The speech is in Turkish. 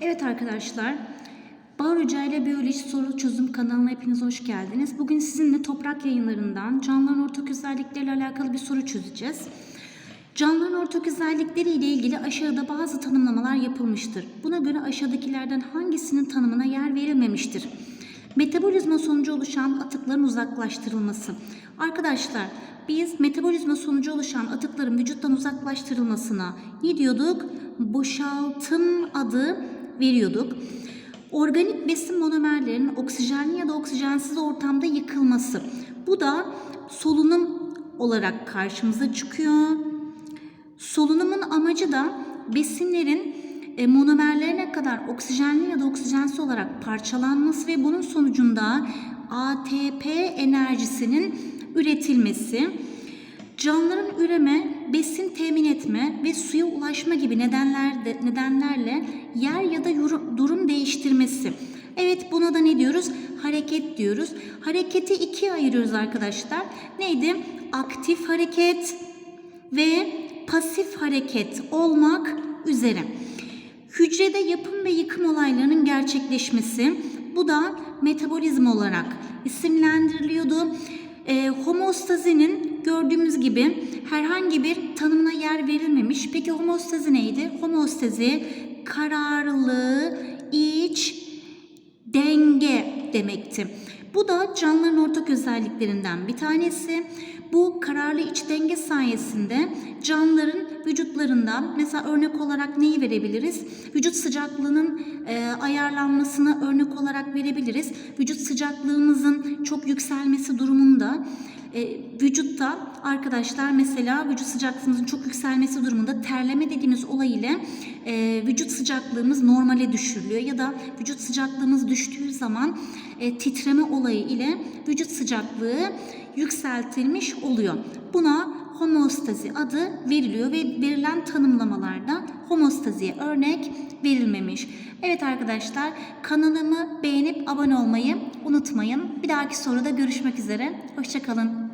Evet arkadaşlar, Bahar Hoca ile Biyoloji Soru Çözüm kanalına hepiniz hoş geldiniz. Bugün sizinle toprak yayınlarından canlıların ortak özellikleriyle alakalı bir soru çözeceğiz. Canlıların ortak özellikleri ile ilgili aşağıda bazı tanımlamalar yapılmıştır. Buna göre aşağıdakilerden hangisinin tanımına yer verilmemiştir? Metabolizma sonucu oluşan atıkların uzaklaştırılması. Arkadaşlar biz metabolizma sonucu oluşan atıkların vücuttan uzaklaştırılmasına ne diyorduk? Boşaltım adı veriyorduk. Organik besin monomerlerinin oksijenli ya da oksijensiz ortamda yıkılması. Bu da solunum olarak karşımıza çıkıyor. Solunumun amacı da besinlerin e, monomerlerine kadar oksijenli ya da oksijensiz olarak parçalanması ve bunun sonucunda ATP enerjisinin üretilmesi. Canlıların üreme, besin temin etme ve suya ulaşma gibi nedenler nedenlerle yer ya da durum değiştirmesi. Evet buna da ne diyoruz? Hareket diyoruz. Hareketi ikiye ayırıyoruz arkadaşlar. Neydi? Aktif hareket ve pasif hareket olmak üzere. Hücrede yapım ve yıkım olaylarının gerçekleşmesi bu da metabolizma olarak isimlendiriliyordu. E, homostazinin gördüğümüz gibi herhangi bir tanımına yer verilmemiş. Peki homostazi neydi? Homostazi kararlı iç denge demekti. Bu da canlıların ortak özelliklerinden bir tanesi. Bu kararlı iç denge sayesinde canlıların vücutlarında mesela örnek olarak neyi verebiliriz? Vücut sıcaklığının e, ayarlanmasını örnek olarak verebiliriz. Vücut sıcaklığımızın çok yükselmesi durumunda e, vücutta arkadaşlar mesela vücut sıcaklığımızın çok yükselmesi durumunda terleme dediğimiz olay ile e, vücut sıcaklığımız normale düşürülüyor ya da vücut sıcaklığımız düştüğü zaman e, titreme olayı ile vücut sıcaklığı yükseltilmiş oluyor. Buna homostazi adı veriliyor ve verilen tanımlamalarda homostaziye örnek verilmemiş. Evet arkadaşlar kanalımı beğenip abone olmayı unutmayın. Bir dahaki soruda görüşmek üzere. Hoşçakalın.